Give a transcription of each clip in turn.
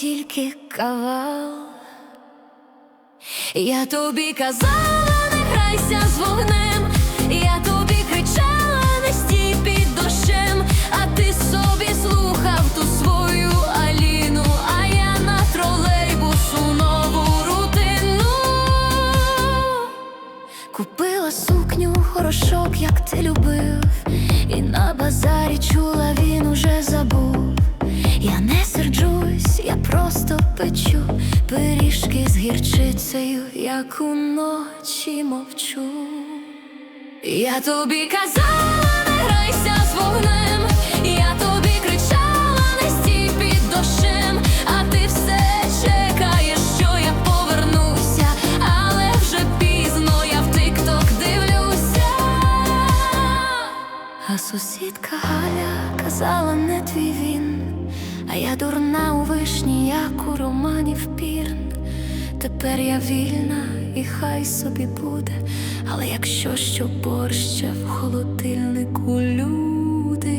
тільки кавал. Я тобі казала, не грайся з вогнем, я тобі кричала, не стій під дощем, а ти собі слухав ту свою Аліну, а я на тролейбусу нову рутину. Купила сукню, хорошок, як ти любив, і на базарі чула, він уже забув. Пиріжки з гірчицею, як уночі мовчу. Я тобі казала, не грайся з вогнем, я тобі кричала, не стій під дощем, а ти все чекаєш, що я повернуся, але вже пізно я в тик-ток дивлюся. А сусідка Галя казала, не твій він, а я дурна у вишні, як у романів пірн. Тепер я вільна і хай собі буде, але якщо що борща в холодильнику люди,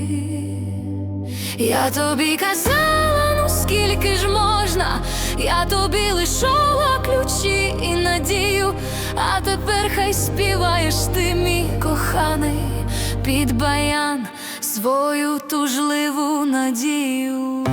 я тобі казала, ну скільки ж можна, я тобі лишала ключі і надію, а тепер хай співаєш ти, мій коханий, під баян свою тужливу надію.